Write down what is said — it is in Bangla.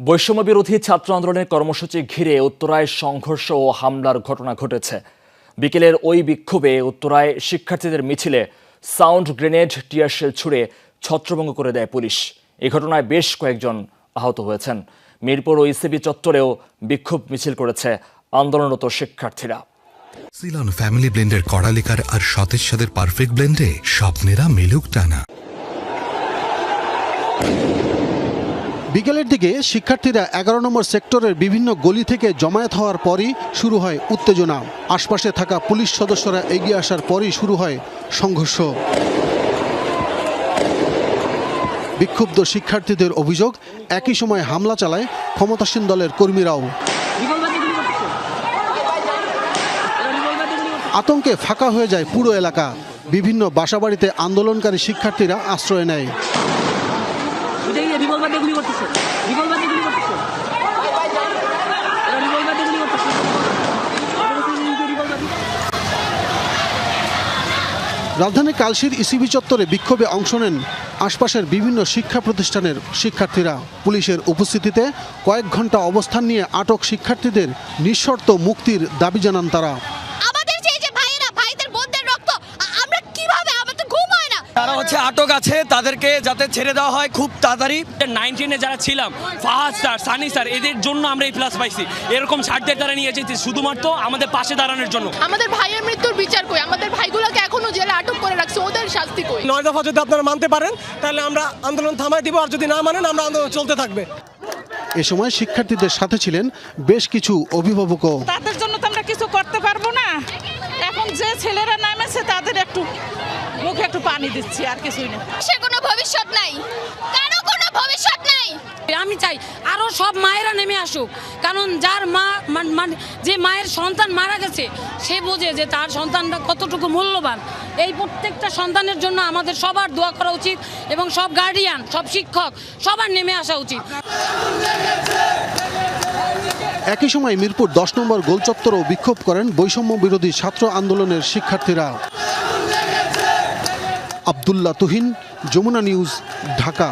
বৈষম্য বিরোধী ছাত্র আন্দোলনের কর্মসূচি ঘিরে উত্তরায় সংঘর্ষ ও হামলার ঘটনা ঘটেছে। বিকেলের ওই বিক্ষোভে উত্তরায় শিক্ষার্থীদের মিছিলে সাউন্ড গ্রেনেড টিয়ারশেল ছুড়ে ছত্রভঙ্গ করে দেয় পুলিশ। এ ঘটনায় বেশ কয়েকজন আহত হয়েছেন। মিরপুর ও ইসিবি চত্বরেও বিক্ষোভ মিছিল করেছে আন্দোলনরত শিক্ষার্থীরা। সিলন ফ্যামিলি ব্লেন্ডের কড়ালিকার আর সতেজ সাদের পারফেক্ট ব্লেন্ডে স্বপ্নেরা মেলুক টানা। বিকেলের দিকে শিক্ষার্থীরা এগারো নম্বর সেক্টরের বিভিন্ন গলি থেকে জমায়েত হওয়ার পরই শুরু হয় উত্তেজনা। আশপাশে থাকা পুলিশ সদস্যরা এগিয়ে আসার পরই শুরু হয় সংঘর্ষ। বিক্ষুব্ধ শিক্ষার্থীদের অভিযোগ, একই সময় হামলা চালায় ক্ষমতাসীন দলের কর্মীরাও। আতঙ্কে ফাঁকা হয়ে যায় পুরো এলাকা। বিভিন্ন বাসাবাড়িতে আন্দোলনকারী শিক্ষার্থীরা আশ্রয় নেয়। রাজধানী কালশির ইসিবি চত্বরে বিক্ষোভে অংশ নেন আশপাশের বিভিন্ন শিক্ষা প্রতিষ্ঠানের শিক্ষার্থীরা। পুলিশের উপস্থিতিতে কয়েক ঘণ্টা অবস্থান নিয়ে আটক শিক্ষার্থীদের নিঃশর্ত মুক্তির দাবি জানান তারা। তারা হচ্ছে আটক আছে তাদেরকে যাতে ছেড়ে দেওয়া হয় খুব তাড়াতাড়ি। নাইনটিনে যারা ছিলাম ফাহাদ স্যার সানি স্যার এদের জন্য আমরা এই প্লাস পাইছি। এরকম ছাড়দের দ্বারা নিয়ে এসেছি শুধুমাত্র আমাদের পাশে দাঁড়ানোর জন্য। আমাদের ভাইয়ের মৃত্যুর বিচার কই? আমাদের ভাইগুলোকে এখনও জেলে আটক করে রাখছে ওদের শাস্তি কই? নয় দফা যদি আপনারা মানতে পারেন তাহলে আমরা আন্দোলন থামাই দিব আর যদি না মানেন আমরা আন্দোলন চলতে থাকবে। এ সময় শিক্ষার্থীদের সাথে ছিলেন বেশ কিছু অভিভাবকও। তাদের জন্য তো আমরা কিছু করতে পারব না। এখন যে ছেলেরা নামেছে তাদের একটু মুখে একটু পানি দিচ্ছি আর কিছুই না। সে কোনো ভবিষ্যৎ নাই। কারও কোনো ভবিষ্যৎ নাই। আমি চাই আরও সব মায়েরা নেমে আসুক। কারণ যার মা মান- মানে যে মায়ের সন্তান মারা গেছে সে বোঝে যে তার সন্তানটা কতটুকু মূল্যবান। এই প্রত্যেকটা সন্তানের জন্য আমাদের সবার দোয়া করা উচিত এবং সব গার্ডিয়ান সব শিক্ষক সবার নেমে আসা উচিত। একই সময় মিরপুর দশ নম্বর গোলচত্বরও বিক্ষোভ করেন বৈষম্য বিরোধী ছাত্র আন্দোলনের শিক্ষার্থীরা। আবদুল্লা তুহিন, যমুনা নিউজ, ঢাকা।